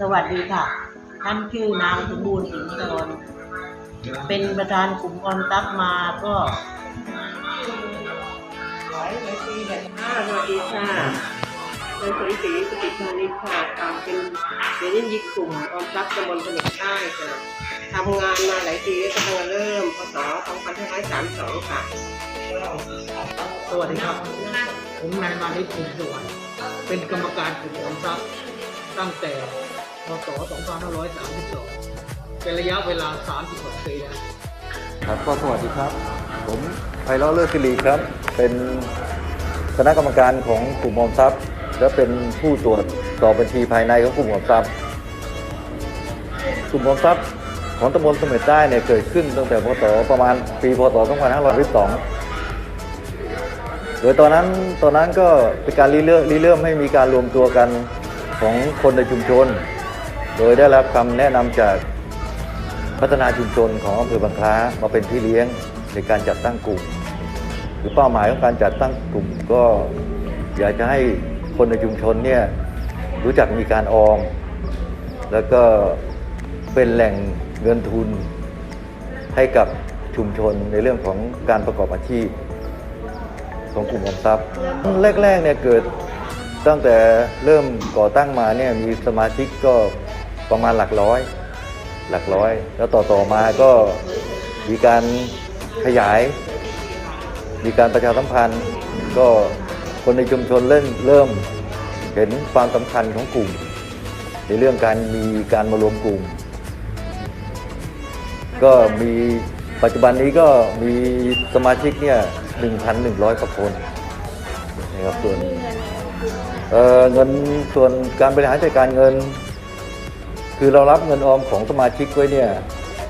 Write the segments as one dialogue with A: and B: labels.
A: สวัสดีค่ะ ท่านชื่อนางสมบูรณ์สิงห์ตอนเป็นประธานกลุ่มออมทรัพย์มาก็หลายหลายปีแบบ
B: ค่ะสวัสดีค่ะนายสนศรีสุติพานิชค่ะค่ะเป็นเดี๋ยวนี้ยิกกลุ่มออมทรัพย์ตำบลเสม็ดใต้ค่ะทำงานมาหลายปีแล้วตั้งแต่เริ่มพศ2532 ค่ะ
C: สวัสดีครับ ผมนายมานิดภูมิสวัสดิ์เป็นกรรมการกลุ่มออมทรัพย์ ตั้งแต่พศ2532 เป็นระยะเวลา 36 ปีแล้ว
D: ครับก็สวัสดีครับ ผมไพเราะเลิศสิริครับ เป็นคณะกรรมการของกลุ่มออมทรัพย์ และเป็นผู้ตรวจสอบบัญชีภายในของกลุ่มออมทรัพย์ กลุ่มออมทรัพย์ของตำบลสม็ดใต้เนี่ยเกิดขึ้นตั้งแต่พศประมาณปีพศ2512โดยตอนนั้นตอนนั้นก็เป็นการริเริ่มริเริ่มให้มีการรวมตัวกัน ของคนในชุมชน โดยได้รับคำแนะนำจากพัฒนาชุมชนของอำเภอบางคล้ามาเป็นพี่เลี้ยงในการจัดตั้งกลุ่มหรือเป้าหมายของการจัดตั้งกลุ่มก็อยากจะให้คนในชุมชนเนี่ยรู้จักมีการออม แล้วก็เป็นแหล่งเงินทุนให้กับชุมชนในเรื่องของการประกอบอาชีพของกลุ่มออมทรัพย์แรกๆเนี่ยเกิด ตั้งแต่เริ่มก่อตั้งมาเนี่ยมีสมาชิกก็ประมาณหลักร้อย หลักร้อย แล้วต่อต่อมาก็มีการขยาย มีการประชาสัมพันธ์ ก็คนในชุมชนเริ่มเริ่มเห็นความสำคัญของกลุ่ม ในเรื่องการมีการมารวมกลุ่ม ก็มีปัจจุบันนี้ก็มีสมาชิกเนี่ย1,100กว่าคนนะครับส่วน เอ่อเงินส่วนการบริหารจัดการเงิน คือเรารับเงินออมของสมาชิกไว้เนี่ย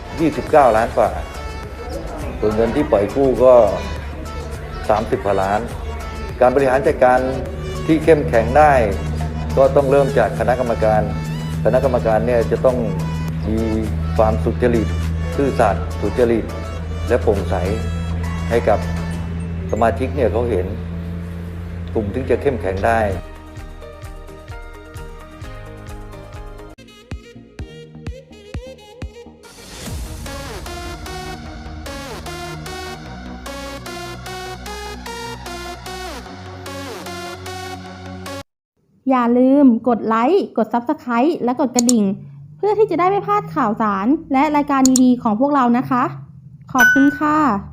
D: 29 ล้านบาทส่วนเงินที่ปล่อยกู้ก็ 30กว่าล้าน การบริหารจัดการที่เข้มแข็งได้ ก็ต้องเริ่มจากคณะกรรมการ คณะกรรมการเนี่ยจะต้องมีความสุจริตซื่อสัตย์สุจริตและโปร่งใสให้กับสมาชิกเนี่ยเขาเห็น กลุ่มถึงจะเข้มแข็งได้
E: อย่าลืมกดไลค์ กด Subscribe และกดกระดิ่ง เพื่อที่จะได้ไม่พลาดข่าวสารและรายการดีๆของพวกเรานะคะ ขอบคุณค่ะ